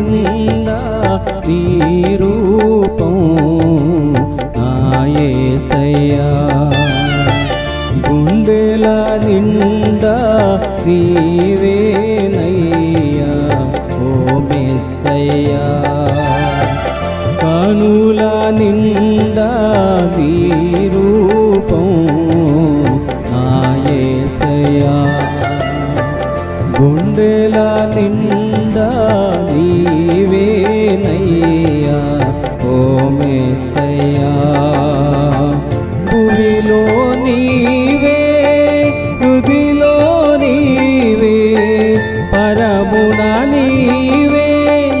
നിന്ന നീ మేసయ్యా భూమిలో నీవే హృదిలో నీవే పరమున నీవే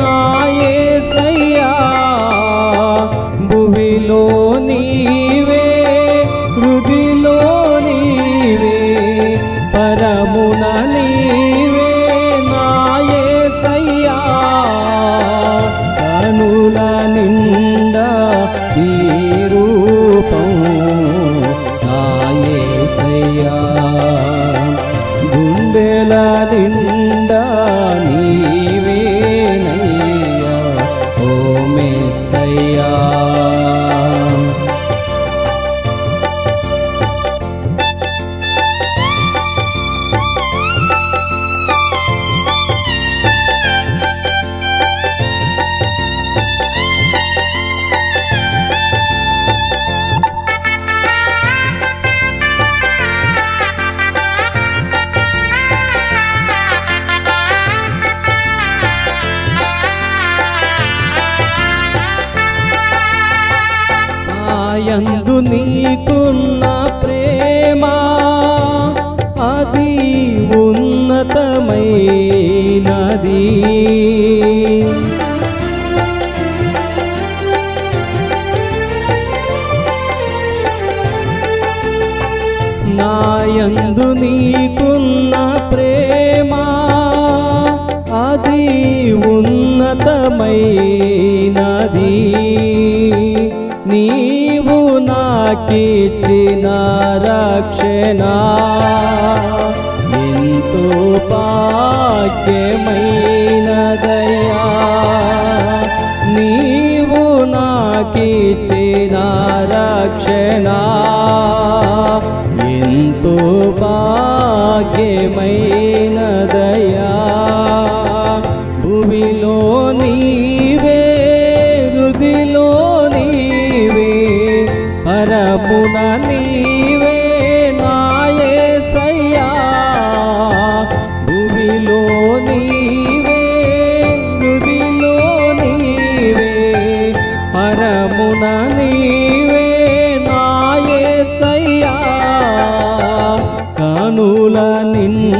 నాయసయ్యా భూమిలో నీవే హృదిలో நின்ற నీకున్న ప్రేమ అది ఉన్నతమైనది. నాయందు నీకున్న తీర్చిన రక్షణ ఎంతో భాగ్యమైనదయ్యా నీవు నాకిచ్చిన రక్షణ ఎంతో భాగ్యమైనదయా పరపున నీవే నాయే సయ్యా భూమిలో నీవే హృదిలో నీవే పరమున నీవే నాయే సయ్యా కనుల నిండా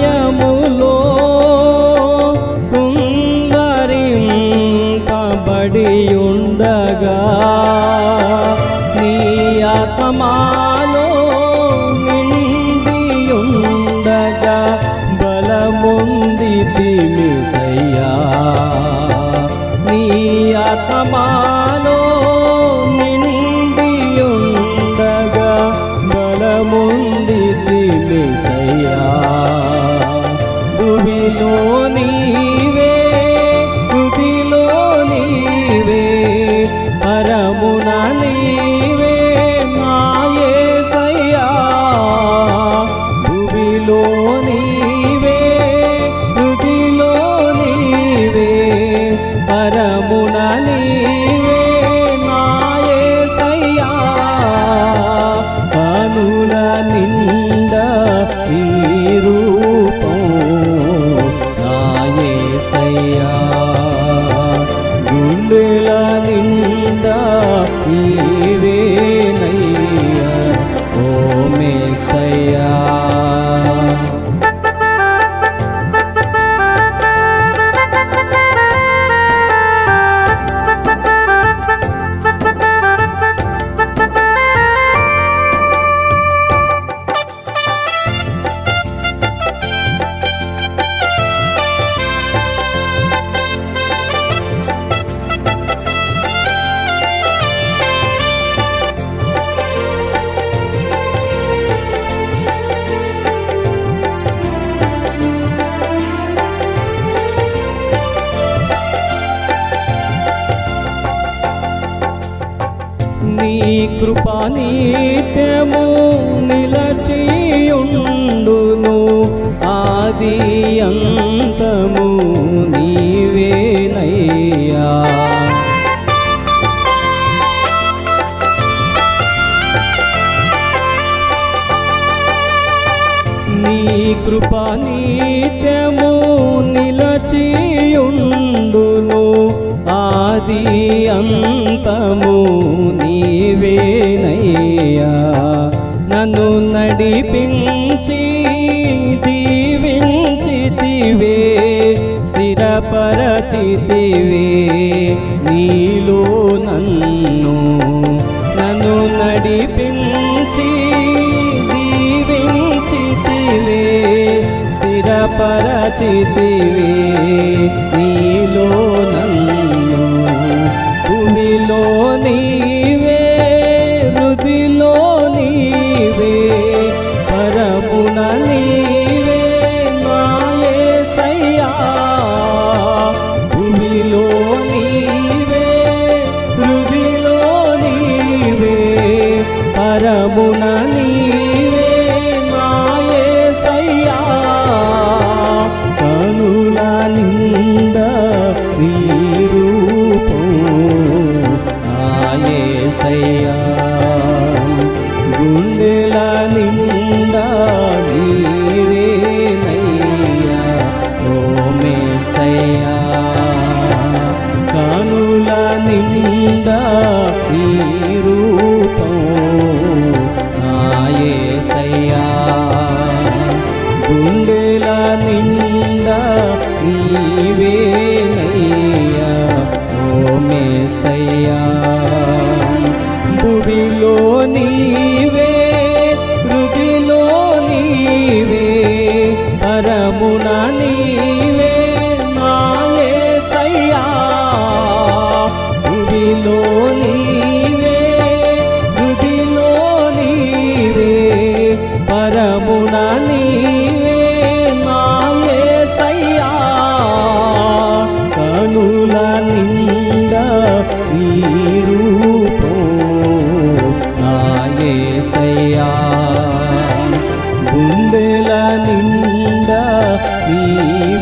me. కృపా నిత్యము నిలచియుండును. ఆది అంతము నీవేనయ్యా. నీ కృపా నిత్యము నిలచియుండును. ఆది అంతము నీ నీవేనయ్యా నన్ను నడిపించి దీవించితివే స్థిరపరచితివే. నీలో నన్ను నన్ను నడిపించి దీవించితివే స్థిరపరచితివే.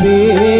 जीवे